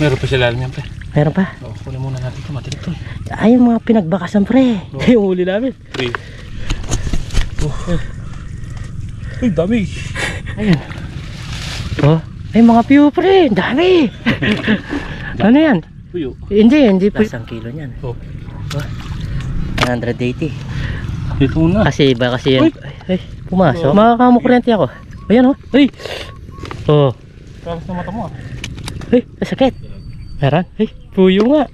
Meron pa sila alam yan, pre. Meron pa? Oo, kunin muna natin ito. Matinig to. Ay, yung mga pinagbakasan pre. Oh. yung huli namin. Pre. Oh. Uy, dami. Ayan. Oh, ay mga piyo pre. Dami. ano yan? Uy, oh. Hindi, hindi po. Isang kilo niyan. Oh. 180. Dito muna. Kasi ba kasi yan. Ay, ay, pumasok. Oh. Makakamukuryente ako. Ayan oh. Ay. Oh. Tapos na mata mo ah. Ay, sakit. Meron? Ay, puyo nga.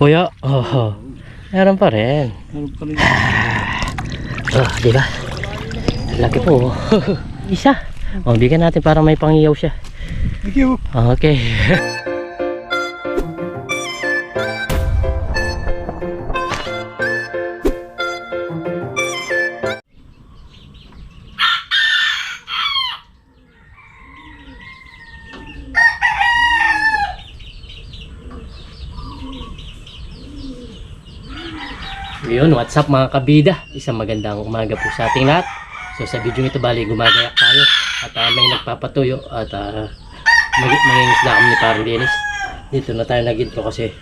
Puyo. Oh. Meron pa rin. Meron pa rin. Oh, di ba? Laki po. Isa. Oh, bigyan natin para may pangiyaw siya. Thank you. Okay. Yun, what's up mga kabida? Isang magandang umaga po sa ating lahat. So sa video ito bali gumagayak tayo at ah, may nagpapatuyo at uh, mag mangingisda kami ni Parang Dennis. Dito na tayo nag-intro kasi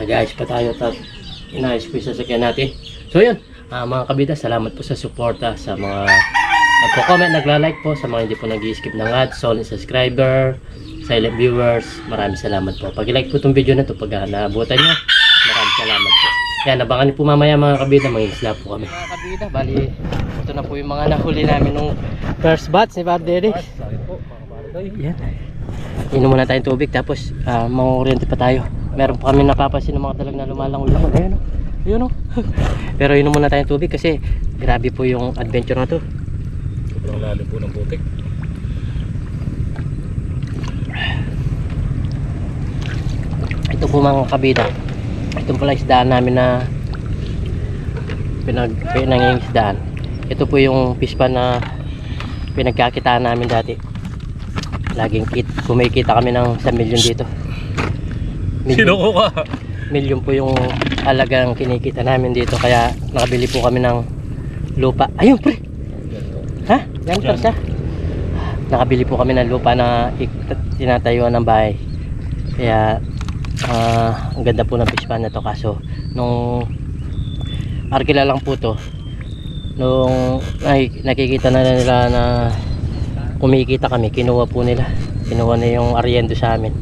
nag-ayos pa tayo at inayos ko yung sasakyan natin. So yun, ah, mga kabida, salamat po sa suporta sa mga nagko-comment, nagla-like po sa mga hindi po nag-skip ng ads, solid subscriber, silent viewers, maraming salamat po. Pag like po itong video na to pag uh, naabutan nyo, maraming salamat po. Yan, abangan niyo po mamaya mga kabida, mangingisda po kami. Mga kabida, bali, ito na po yung mga nahuli namin nung first batch ni Bob Derek. Yan. Inom muna tayong tubig tapos uh, manguryente pa tayo. Meron pa kami napapansin ng mga dalag na lumalangon-langon. Ayun o. Ayun o. Pero inom muna tayong tubig kasi grabe po yung adventure na to. Sobrang lalim po ng putik. Ito po mga kabida. Ito pala isdaan namin na pinag pinangingisdaan. Ito po yung pispan na pinagkakitaan namin dati. Laging kit, kumikita kami ng 1 milyon dito. Sino ko ka? milyon po yung alagang kinikita namin dito kaya nakabili po kami ng lupa ayun pre ha? yan siya nakabili po kami ng lupa na tinatayuan ng bahay kaya ah, ang ganda po ng fish pan na to. Kaso nung arkila lang po to nung ay, nakikita na nila na kumikita kami kinuha po nila. Kinuha na yung ariendo sa amin.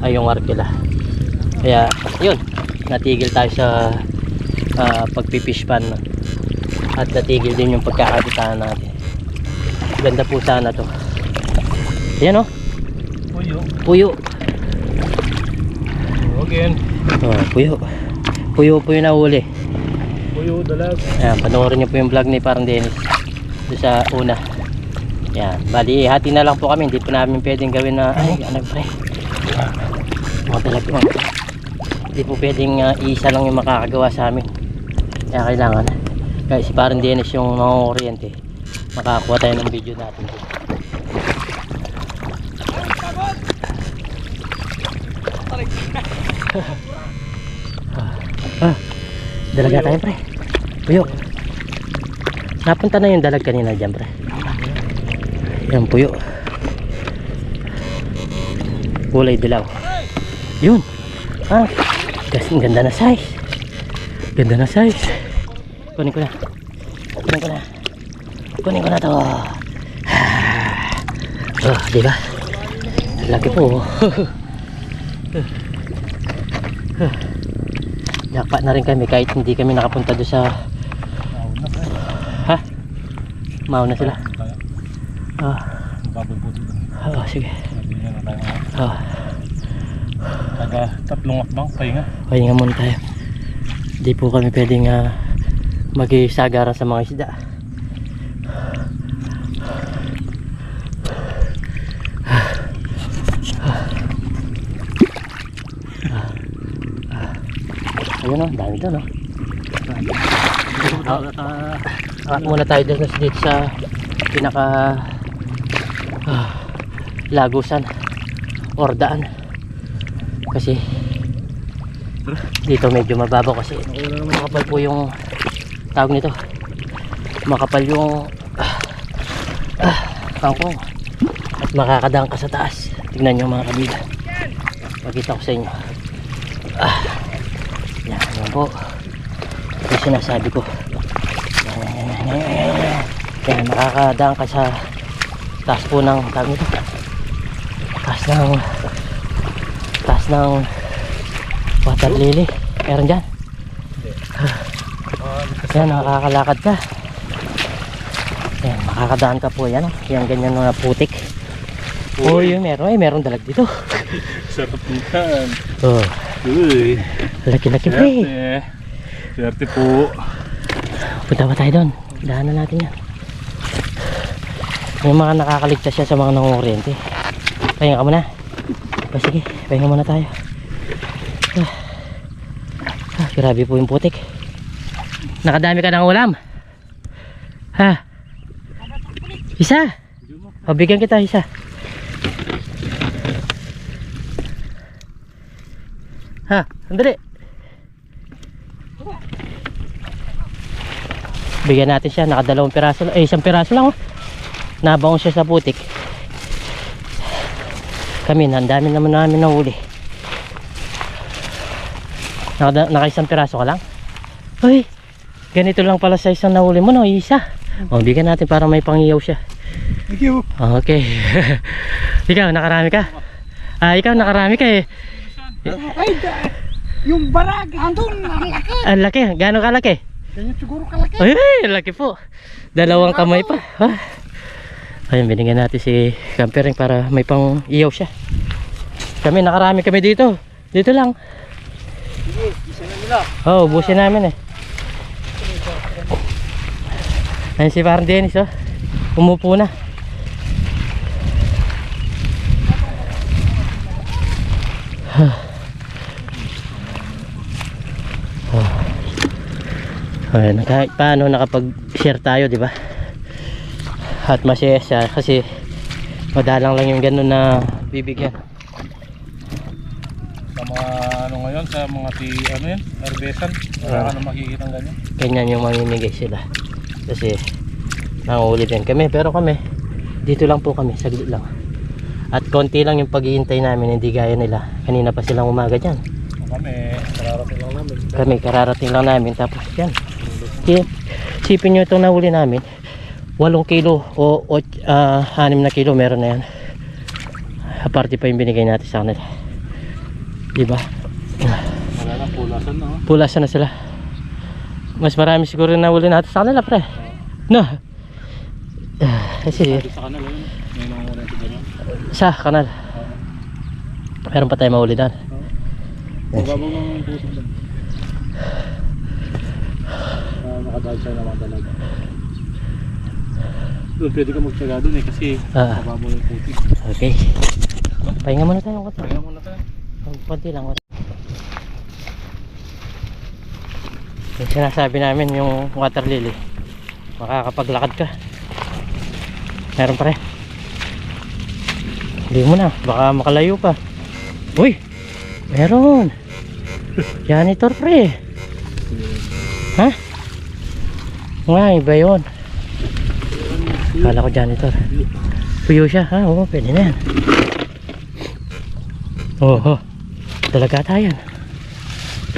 Ay yung arkila. Kaya yun natigil tayo sa uh, pagpipish pan at natigil din yung pagkakabitaan natin. Ganda po sana to. Yan o oh. puyo. Oh, Again. oh, puyo. Puyo po yung nahuli. Uy, oh, dalag. Ayan, panoorin niyo po yung vlog ni parang Dennis doon sa una. Yan bali hati na lang po kami. Hindi po namin pwedeng gawin na ay ano pre mga talaga hindi po pwedeng uh, isa lang yung makakagawa sa amin. Kaya kailangan kaya si parang Dennis yung mga kuryente makakuha tayo ng video natin. ah, dalaga tayo pre. Puyo napunta na yung dalag kanina dyan pre. Yan puyo. Kulay dilaw. Yun. Ah kasi ganda na size. Ganda na size. Kunin ko na. Kunin ko na. Kunin ko na to. Oh di ba? Laki po Napa na rin kami kahit hindi kami nakapunta doon sa ha? Mauna sila. Dito. oh, sige. Ah. Taga tatlong akbang, pahinga. pahinga muna tayo. Hindi po kami pwedeng uh, magisagaran sa mga isda ayun o, dami doon o Ah, muna tayo dito, dito sa pinaka ah, lagusan or daan kasi dito medyo mababaw kasi makapal po yung tawag nito makapal yung ah, ah, kangkong at makakadaan ka sa taas. Tignan nyo mga kabila. Pakita ko sa inyo. Po. Yung sinasabi ko. Yan, makakadaan ka sa taas po ng tawag nito. Taas ng taas ng water lily. Meron dyan. Yan, nakakalakad ka. Yan, makakadaan ka po yan. oh. Yan, ganyan mga putik. Oh, yun, meron. Eh, meron dalag dito. Sarap niyan. Oh, Uy. laki-laki pre. Swerte. Po. Punta ba tayo doon? Daanan natin yan. Yung mga nakakaligtas siya sa mga nangunguryente. Pahinga ka muna. O sige, pahinga muna tayo. Ah, ah, grabe po yung putik. Nakadami ka ng ulam. Ha? Isa? O, bigyan kita isa. Ha? Sandali. Bigyan natin siya, nakadalawang piraso. Eh, isang piraso lang oh. Nabangon siya sa putik. Kami, ang dami naman namin nahuli. Naka, naka isang piraso ka lang? Uy, ganito lang pala sa isang nahuli mo, no? Isa. O, bigyan natin para may pangiyaw siya. Thank you. Okay. ikaw, nakarami ka? Ah, ikaw, nakarami ka eh. Ay, yung barag, andun, ang laki. Ang laki, gaano kalaki? Ganyan siguro kalaki. Ay, ay, laki po. Dalawang kamay pa. Ha? Ayun, binigyan natin si Campering para may pang iyaw siya. Kami, nakarami kami dito. Dito lang. Sige, isa na nila. Oo, oh, busin namin eh. Ayun si parang Dennis oh. Umupo na. Ayun, kahit paano nakapag-share tayo, di ba? At masaya siya kasi madalang lang yung ganun na bibigyan. Sa mga ano ngayon, sa mga ti, ano yan, arbesan. Wala ka na makikita ng ganyan. ganyan yung mamimigay sila kasi nanguli din kami pero kami dito lang po kami saglit lang at konti lang yung paghihintay namin hindi gaya nila kanina pa silang umaga dyan Kami, kararating lang namin. kami kararating lang namin tapos yan sipin nyo itong nahuli namin 8 kilo o, o ah, 6 na kilo meron na yan aparte pa yung binigay natin sa kanila diba Wala na, pulasan na. oh. pulasan na sila mas marami siguro na nahuli natin sa kanila pre no Ah, kasi sa kanal, yun. May ganyan. sa kanal meron pa tayo mahuli doon Magabang ng puso doon. Ah, nakadahil siya naman talaga. Doon, pwede ka magtsaga doon eh kasi Ah. mababaw yung putik. okay pahinga muna tayo konti Kaya muna tayo. konti lang konti. yung sinasabi namin yung water lily makakapaglakad ka meron pa rin hindi mo na baka makalayo pa uy meron janitor pre ha nga iba yun kala ko janitor puyo siya ha oo pwede na yan oo talaga tayo yan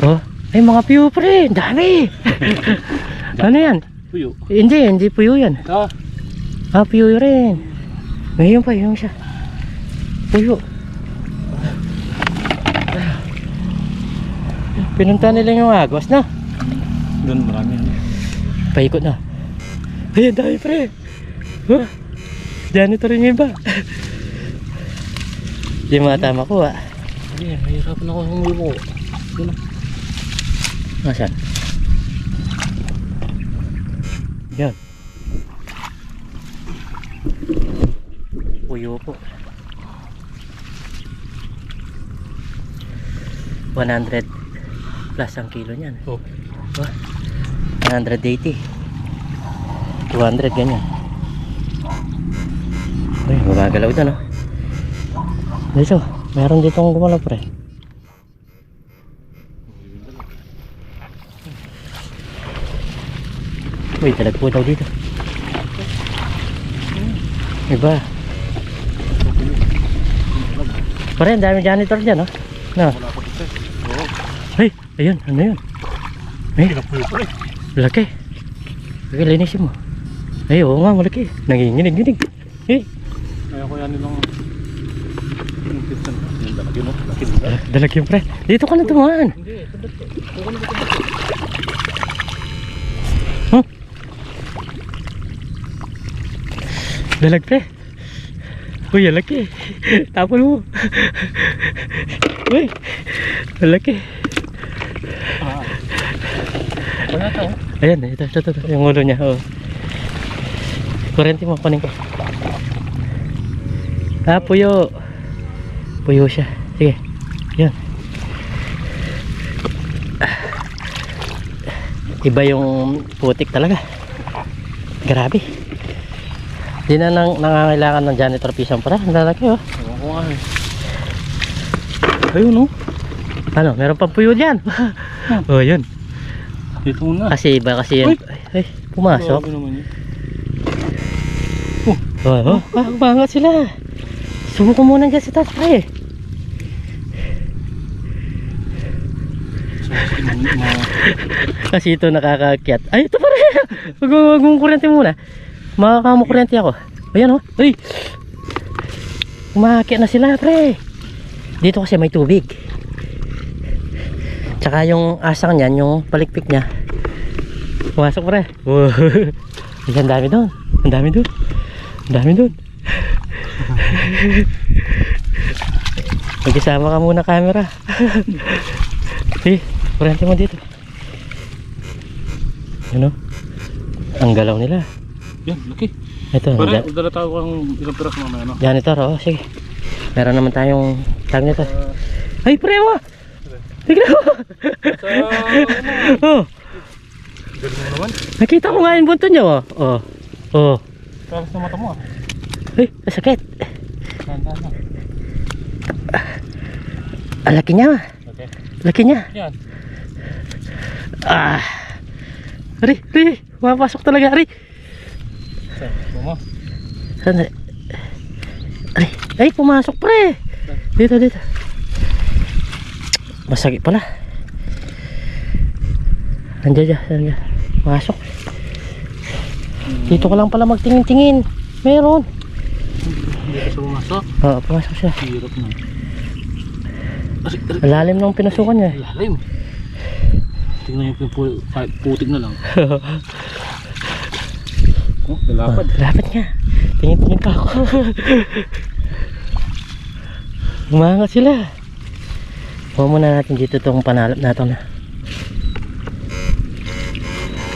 oh ay mga puyo pre ang dami ano yan Puyo. hindi hindi puyo yan Ah, Ah, puyo rin. Ngayon pa, yung siya. Puyo. Pinunta nila yung agos na. doon marami. yun. Paikot na. Ay, ang dami pre. Huh? Janitor rin yung iba. Di matama ko ah. Hindi, mahirapan ako humulo. Doon ah. Nasaan? Yan. Puyo po. 100 plus ang kilo niyan. Oh. Wah, 180. 200 ganyan. Uy, gumagalaw ito no. Dito, meron dito ang gumalaw pre. Uy, talag po daw dito. Iba. Pare, ang dami janitor dyan, no? No. Oo. Ay, ayun, ano yun? Ay, Pinapuyo laki. Sige, linisin mo. Ay, oo nga, malaki. Nanginginig-ginig. Eh, Kaya ko yan nilang laki? Laki nila. dalag, dalag yun, pre. Dito ka na tumaan. Hindi, ito. Dalag, pre. Uy, laki. Tapon mo. Uy, laki. Ah. Wala ito. Ayan, ito, ito, ito, ito, yung ulo niya. Oh. Kurente mo, kunin ko. Ah, puyo. Puyo siya. Sige. Yan. Iba yung putik talaga. Grabe. Di na nang, nangangailangan ng janitor pisang para. Ang lalaki oh. Eh. Ayun oh. Ano, meron pang puyo dyan. oh, yun. Dito muna. Kasi iba kasi yan. Ay, ay, pumasok. Grabe naman yun. Oo, oh, ah, umangat sila. Subukan muna dyan sa taas, pre. Kasi ito nakakakyat. Ay, ito pa rin. Huwag mo, huwag mong kuryente muna. Makakamo kuryente ako. Ayan oh. Ay! Umakyat na sila, pre. Dito kasi may tubig. Tsaka yung asang niyan, yung palikpik niya. Pumasok, pre. Wow. Ang dami doon. Ang dami doon. Ang dami doon. Magkasama ka muna camera. Sige, kuryente mo dito. Ano? Ang galaw nila. Yan, laki. Ito, Pare, dala tayo kang ilang piras mamaya, no? janitor, oh, sige. Meron naman tayong tag nito. Uh, Ay, pre mo! Tignan mo! ano, oh, galing mo naman. nakita ko nga yung bunto niya, oh. Oh, oh. Kalas na mata mo ah. Ay, sakit. Tandaan na. Ang laki niya, Okay. laki niya. Yan. Ah. Ari, ari, mapasok talaga, ari. Sa, mo. Sandali. Ari, ay, pumasok, pre. Dito, dito. Masakit pala. Andiyan dyan, andiyan. Masok. Dito ka lang pala magtingin-tingin. Meron. Hindi ka siya pumasok. Oo, pumasok siya. Hirap na. Lalim ng pinasukan niya. Lalim. Tingnan yung pu- kahit putik na lang. Oh, lalapad. Oh, lapit nga. Tingin-tingin pa ako. Umangat sila. Huwag muna natin dito itong panalap natin na.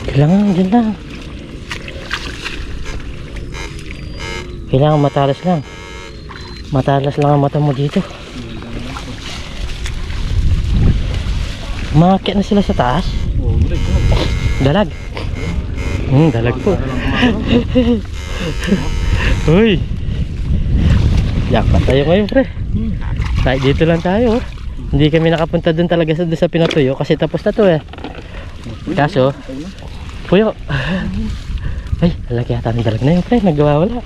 Kailangan dyan lang. Kailangan matalas lang. Matalas lang ang mata mo dito. Umakit na sila sa taas. Dalag. Hmm, dalag po. Uy. Jackpot tayo ngayon, pre. Tayo dito lang tayo. oh. Hindi kami nakapunta dun talaga sa, sa pinatuyo kasi tapos na to eh. Kaso, puyo. Ay, laki yata ng dalag na yun, pre. Nagwawala.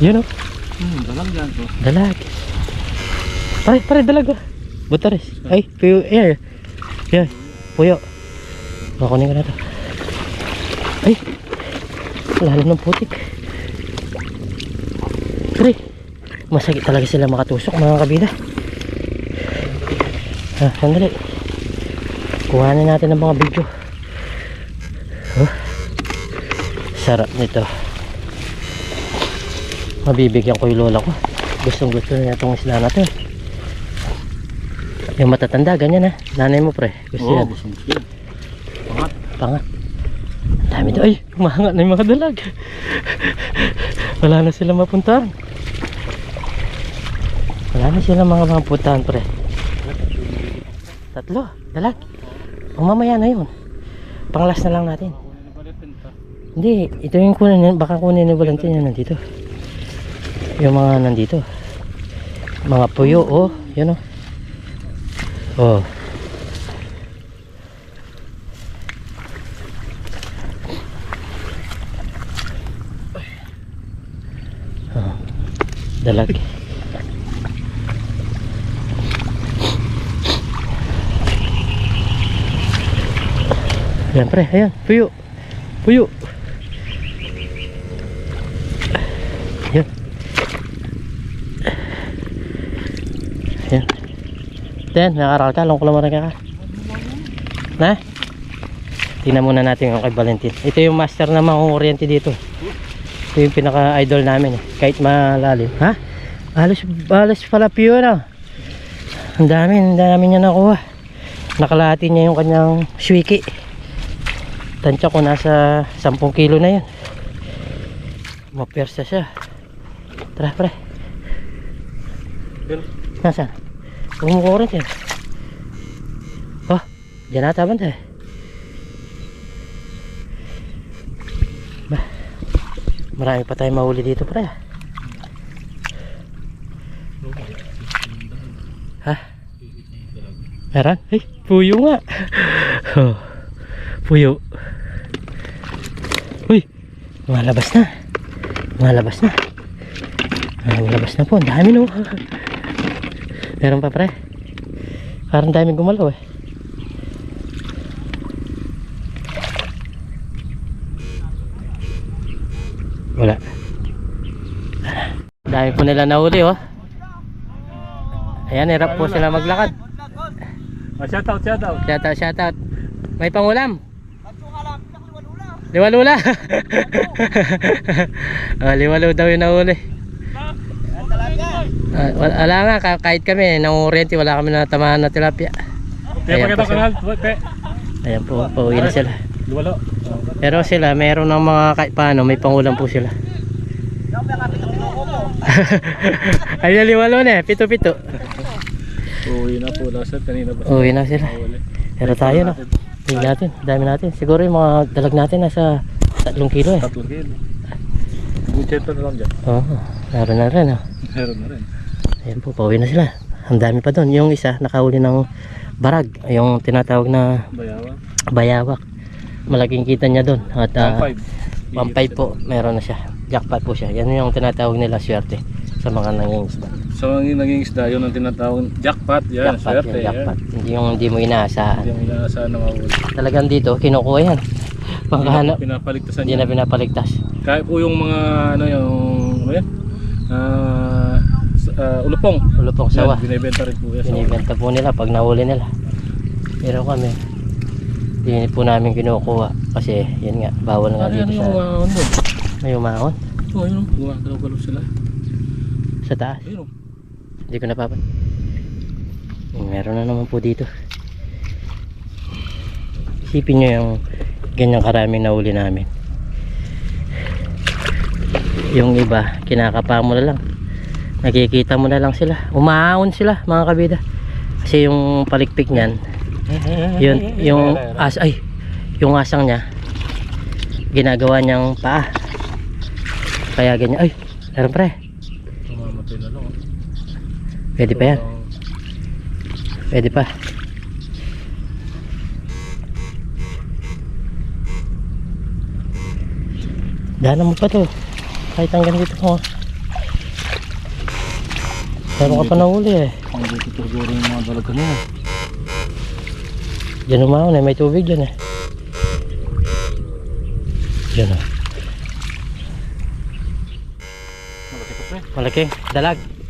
Yun oh, Hmm, dalang yan to. dalag. Pare, pare, dalag oh. Butares. Ay, puyo, ayan. Yan, puyo. Kukunin ko na to. Ay, lalim ng putik. Pre, masakit talaga sila makatusok mga kabida. Ah, sandali. Kuhanin natin ng mga video. Oh, sarap nito. Mabibigyan ko yung lola ko. Gustong gusto niya itong isla na to. Yung matatanda, ganyan ha. Nanay mo pre. Gusto Oo, yan. gusto yan. Pangat. Pangat. Ang dami doon. Ay, umahangat na yung mga dalag. Wala na sila mapuntahan. Wala na sila mga mapuntahan, pre. Tatlo, dalag. O na yun. Panglas na lang natin. Hindi, ito yung kunin. Baka kunin ni Valentin yung nandito. Yung mga nandito. Mga puyo, oh. Yan, oh. Oh. dalag Ayan pre, ayan, puyo. Puyo. Ayan. Ayan. Then, nakaral ka, long kulamara ka. Na? Tingnan muna natin yung kay Valentin. Ito yung master na mangunguryente dito. Ito yung pinaka-idol namin eh. Kahit malalim. Ha? Alas, alas pala piyo na. Ang dami, ang dami niya nakuha. Nakalahati niya yung kanyang swiki. Tansya ko nasa 10 kilo na yun. Mapersa siya. Tara, pre. Nasaan? Kumukurot yan. Oh, dyan ata banda eh. Ba, marami pa tayong mahuli dito pre. Ha? Meron? Ay, puyo nga. Oh, puyo. Uy, lumalabas na. Lumalabas na. Ah, Lumalabas na po. Ang dami no. Meron pa pre. Parang daming gumalaw eh. Wala. Dami po nila nahuli oh. Ayan, hirap po sila maglakad. ah, shout out, shout out. Shout out, shout out. May pangulam. Liwalula. oh, liwalo daw yung nahuli. Ah, wala, nga, ka- kahit kami, nangungurente, wala kami natamahan na tilapia. Ayan po sila. na. Ayan po, pauwi na sila. Luwalo. Pero sila, meron ng mga kahit paano, may pangulam po sila. Ay, liwalo na eh, pito-pito. Uwi na po, last kanina pa. Uwi na sila. Pero tayo no, tingnan natin, dami natin. Siguro yung mga dalag natin nasa 3 kilo eh. Tatlong kilo. Buchet pa na lang dyan. Oo, meron na rin oh. Meron na rin. Ayan po, pauwi na sila. Ang dami pa doon. Yung isa, nakahuli ng barag. Yung tinatawag na Bayawa. bayawak. Malaking kita niya doon. At uh, 1.5. 1.5 po, meron na siya. Jackpot po siya. Yan yung tinatawag nila swerte sa mga nangingisda. So ang naging isda yun ang tinatawag jackpot. Yan, Jackpot swerte. yun, Yan. jackpot. Hindi yung hindi mo inaasahan. Hindi mo inaasahan na mawala. Talagang dito, kinukuha yan. Pangkahanap. Pinapaligtasan Hindi niya. na pinapaligtas. Kaya po yung mga ano yung ano yan? S- ah, ulupong. Ulupong sawa. Yan, binibenta rin po yan. Binibenta po nila pag nahuli nila. Pero kami, hindi po namin kinukuha. Kasi, yan nga, bawal nga Ano yan dito yung sa uh, ano? may umahon. Oh, yun. Gumagalaw-galaw sila. Sa taas. Ayun. oh. Hindi ko napapan. Meron na naman po dito. Isipin nyo yung ganyang karaming nahuli namin. Yung iba, kinakapa mo na lang. Nakikita mo na lang sila. Umahon sila, mga kabida. Kasi yung palikpik niyan, yun, yung as ay, yung asang niya, ginagawa niyang paa. Kaya ganyan, ay, meron pre. Mamamatay na lang. oh. Pwede pa yan. Pwede pa. Daanan mo pa to. Kahit hanggang dito mo. Meron ka pa na uli eh. Ang dito siguro yung mga dalag kanina. Diyan umahon eh. May tubig dyan eh. Diyan oh. Malaki pa pre. Malaki. Dalag.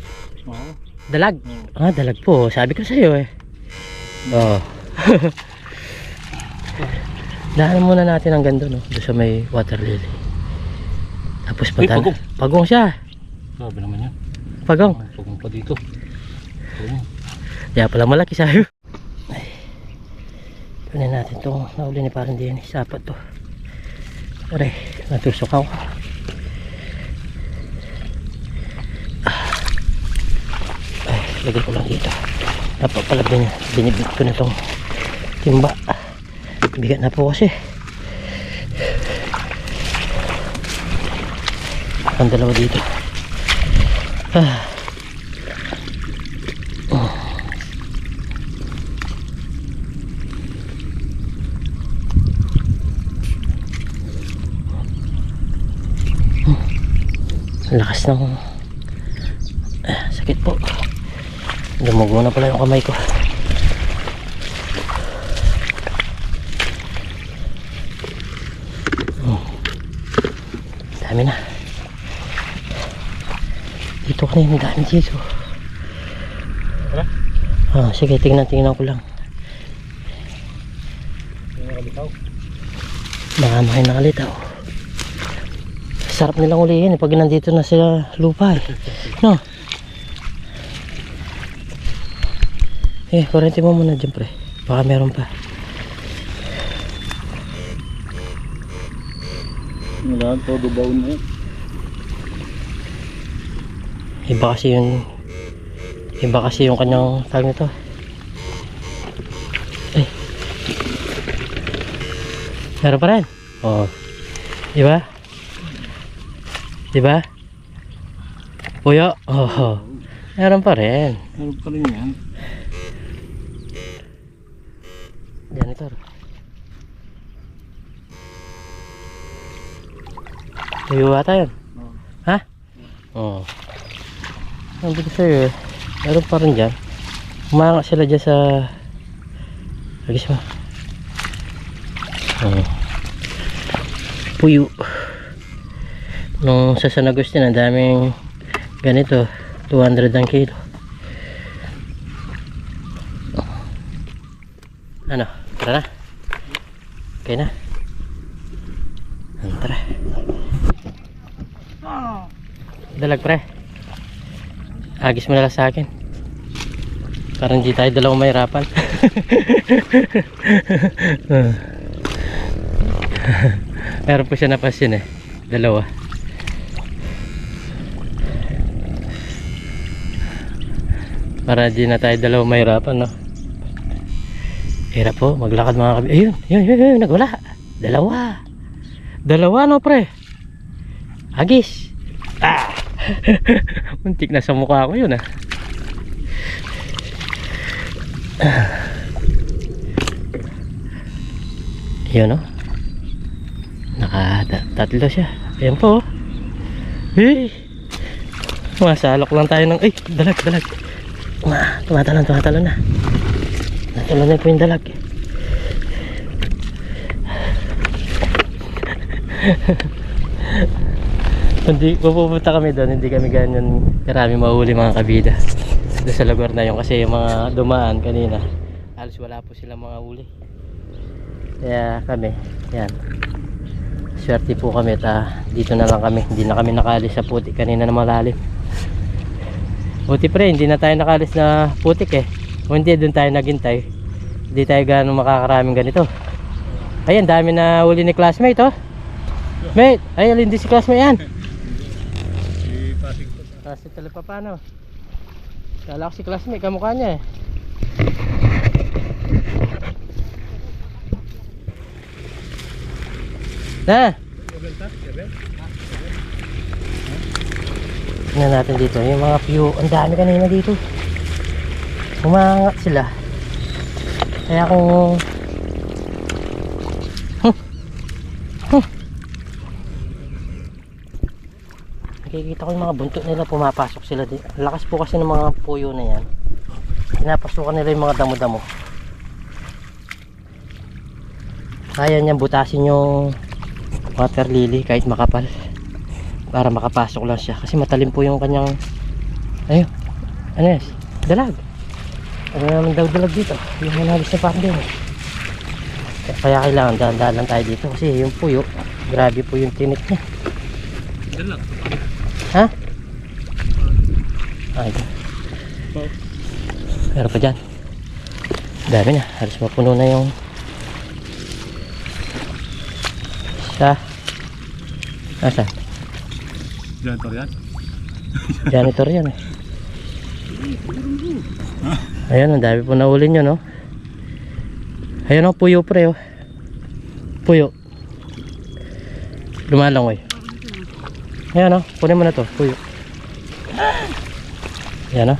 Dalag. Oo. Ah, dalag po. Sabi ko sa'yo eh. Oo. Daanan muna natin ang ganda no. Doon sa may water lily. Tapos punta pagong. Pagong siya. Grabe naman yan. Pagong. Pag pa dito. Oo. Kaya pala malaki sa'yo. Ay. Kunin natin itong nahuli ni parang din. Sapat to. Aray, natusok ako. Ah. Ay, lagay ko lang dito. Napapalab niya. Binibit ko na itong timba. Bigat na po kasi. Ang dalawa dito. Ah. Ang lakas ng ah, sakit po Dumugo na pala yung kamay ko. Hmm. Dami na. Dito kanina dami dito. Tara? Ah, sige, tingnan, tingnan ko lang. Baka may nakalitaw. Ah. Sarap nilang ulihin eh, pag nandito na sila lupa eh. No? Eh, kurente mo muna dyan pre. Baka meron pa. Wala, todo baon na yun. Iba kasi yung Iba kasi yung kanyang tawag nito. Eh. Meron pa rin. Oo. Di ba? Di ba? Puyo. Oo. Meron pa rin. Meron pa rin yan. Janitor. Tuyo ata yun. Ha? Oo. Ang bilis sa'yo eh. Meron pa rin dyan. Umanga sila dyan sa... Agis mo. Oo. Puyo. Nung sa San Agustin, ang daming ganito. 200 ang kilo. Ano? Tara na. Okay na. Tara. Dalag pre. Agis mo na sa akin. Parang di tayo dalawang mahirapan. Ah. Meron po siya napasin eh. Dalawa. Para di na tayo dalawang mahirapan no. Hirap po, maglakad mga kabi. Ayun, yun, yun, yun, nagwala. Dalawa. Dalawa no pre. Agis. Ah. Muntik na sa mukha ko yun ah. Yun oh. Naka tatlo siya. Ayan po. oh. Hey. Masalok lang tayo ng ay dalag dalag. Ma, tumatalon tumatalon na. Natalon na po yung dalag. hindi pupunta kami doon, hindi kami ganyan karami mahuli mga kabida. Doon sa lugar na yun kasi yung mga dumaan kanina, halos wala po silang mga huli. Kaya kami, yan. Swerte po kami ta dito na lang kami, hindi na kami nakalis sa putik kanina na malalim. Buti pre, hindi na tayo nakalis na putik eh. Kung doon tayo naghintay. Hindi tayo gano'ng makakaraming ganito. Ayan, dami na huli ni classmate oh. Mate, ay alin din si classmate yan. Si Pasig po. Kasi talaga paano? Kala ko si classmate, kamukha niya eh. Na! Tingnan natin dito, yung mga pew, ang dami kanina dito. Umangat sila. Kaya kung... Huh. Huh. Nakikita ko yung mga buntot nila pumapasok sila dito. Lakas po kasi ng mga puyo na yan. Pinapasukan nila yung mga damo-damo. Kaya niyang butasin yung water lily kahit makapal. Para makapasok lang siya. Kasi matalim po yung kanyang... Ayun. Ano yan? Dalag. Ano naman daw dalag dito? Yung managis na parang din. Kaya kailangan dahan-dahan lang tayo dito. Kasi yung puyo, grabe po yung tinik niya. Diyan lang. Ha? Ay, meron pa dyan. Dami na. Halos mapuno na yung sa Asa? Janitor yan. Janitor yan eh. Ayan, ang dami po nahuli nyo, no? Ayan o, puyo pre, oh. Puyo. Lumalangoy. Ayan o, kunin mo na to, puyo. Ayan o.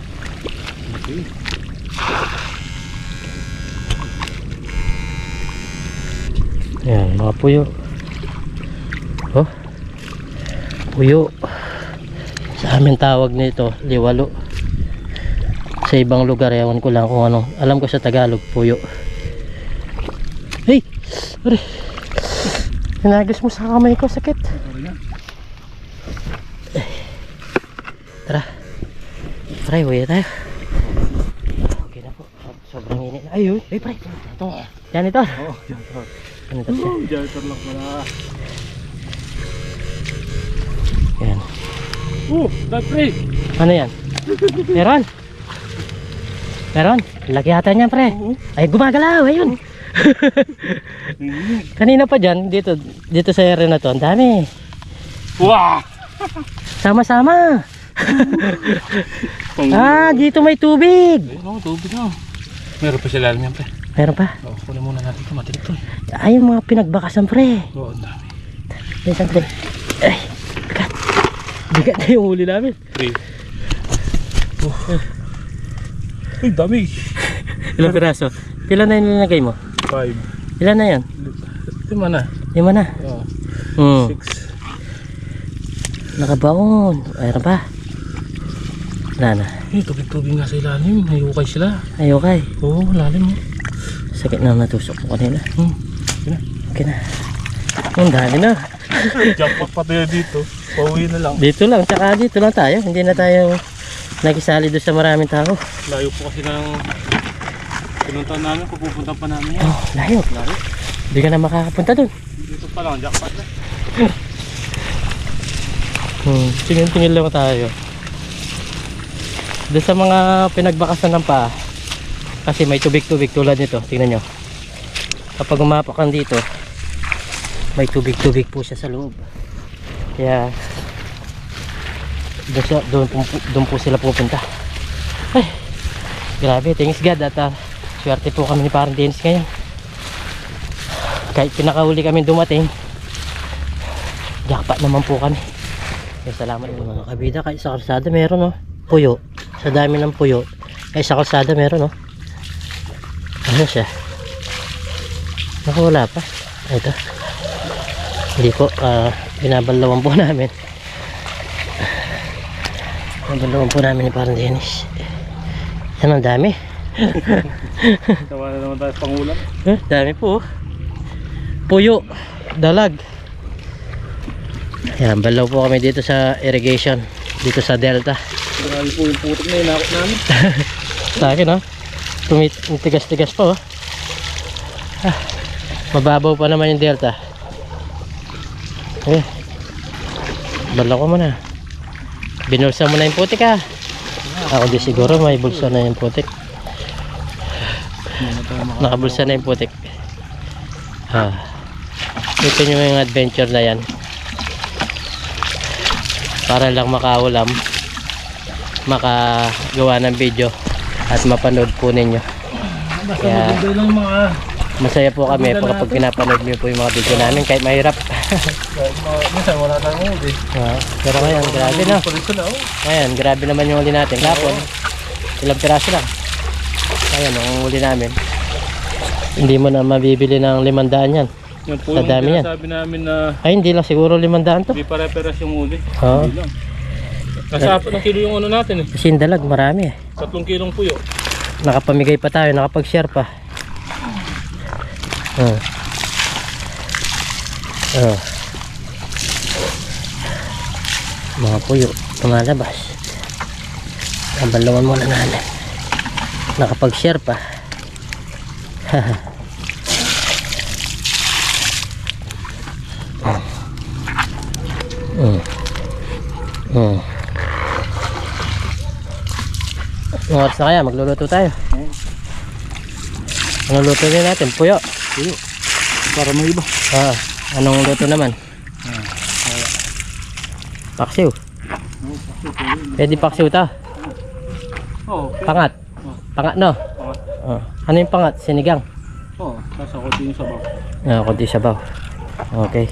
Ayan, mga puyo. Oh. Puyo. Sa amin tawag nito, liwalo sa ibang lugar ewan ko lang kung ano alam ko sa Tagalog puyo hey Aray. Hinagis mo sa kamay ko sakit Janitor yan. Tara. Uwi na tayo. Okay na po. Sobrang init. Ayun. Ay, pre. Ito. Yan ito. Oo, janitor. Ano ito siya? Oh, janitor lang pala. Yan. Oh, that pre. Ano yan? Meron? Meron? Laki ata niyan, pre. Oo. Ay, gumagalaw. Ayun. Kanina pa dyan, dito, dito sa area na to, ang dami. Wow! Sama-sama. Ah, dito may tubig. Oh, tubig na. Meron pa sila alam yan, pre. Meron pa. Oh, kunin muna natin ito. Matinik to. eh. Ay, yung mga pinagbakasan, pre. Oo, ang dami. Minsan, pre. Ay, bigat. Bigat na yung huli namin. Pre. Oh. Ay, dami. Ilang piraso? Pila na yung nilagay mo? Five. Ilan na yan? Lima na. Lima na. Oh, Hmm. six. Nakabaon. Ayun pa. Wala na. Eh, tubig-tubig nga sa ilalim. Nayukay sila. Ay, okay. Oo, oh, lalim mo. Sakit na natusok ko kanina. Hmm. Yun na. Okay na. Ang dami na. Jackpot pa tayo dito. Pauwi na lang. Dito lang, tsaka dito lang tayo. Hindi na tayo nagisali doon sa maraming tao. Layo po kasi ng pinuntahan namin. Pupunta pa namin yan. Oh, layo. Layo. Hindi ka na makakapunta doon. Dito pa lang, jackpot na. Hmm, tingin-tingin lang tayo. Doon sa mga pinagbakasan ng paa, kasi may tubig-tubig tulad nito, tingnan nyo. Kapag umapak kang dito, may tubig-tubig po siya sa loob. Kaya, doon, doon, po, doon po sila pupunta. Ay, grabe, thanks God at ah, swerte po kami ni parang Dennis ngayon. Kahit pinakauli kami dumating, jackpot naman po kami. Kaya salamat po mga kabida. Kahit sa kalsada meron no. Puyo. Sa dami ng puyo. Kahit sa kalsada meron no. Ano siya? Naku wala pa. Ito. Hindi po. ah binabalawan po namin. Binabalawan po namin ni parang Dennis. Yan ang dami. Tawa na naman tayo pangulam. Eh, dami po. oh. Puyo. Dalag. Yan, balaw po kami dito sa irrigation. Dito sa delta. Marami po yung putok na inakot namin. Sa akin, oh. Tumit, tigas-tigas pa, oh. Ah, mababaw pa naman yung delta. Eh. Balaw ko muna. Binulsa mo na yung putik, ah. Ako di siguro may bulsa na yung putik. Nakabulsa na yung putik. Ah. Ito yung adventure na yan. Para lang makaulam, makagawa ng video at mapanood po ninyo. Kaya-. Masaya po kami kapag pinapanood niyo po yung mga video namin kahit mahirap. Minsan wala tayong uli. Ah, Pero ngayon, grabe na. Na. Ngayon, grabe naman yung huli natin. Kapon, ilang piraso lang. Ngayon, ang huli namin. Hindi mo na mabibili ng limandaan yan. Yan po yung dami yan. sinasabi namin na Ay, hindi lang siguro limandaan to. hindi pare-peras yung uli. Oo. Hindi lang. Nasa apat ng kilo yung ano natin eh. Kasi yung dalag, marami eh. Tatlong kilong puyo. Nakapamigay pa tayo, nakapag-share pa. Oh. Oh. Mga puyo, tumalabas. Nabalawan muna namin. Nakapag-share pa. mm. Mm. Anong oras na kaya? Magluluto tayo. Anong luto din natin? Puyo. Puyo. Para may iba. Ah, anong luto naman? Paksiw. Pwede paksiw ta. Oh, Pangat. Pangat no? Pangat. Oh. Ano yung pangat? Sinigang. Oo. Nasa konti yung sabaw. Ah, kunti sabaw. Okay.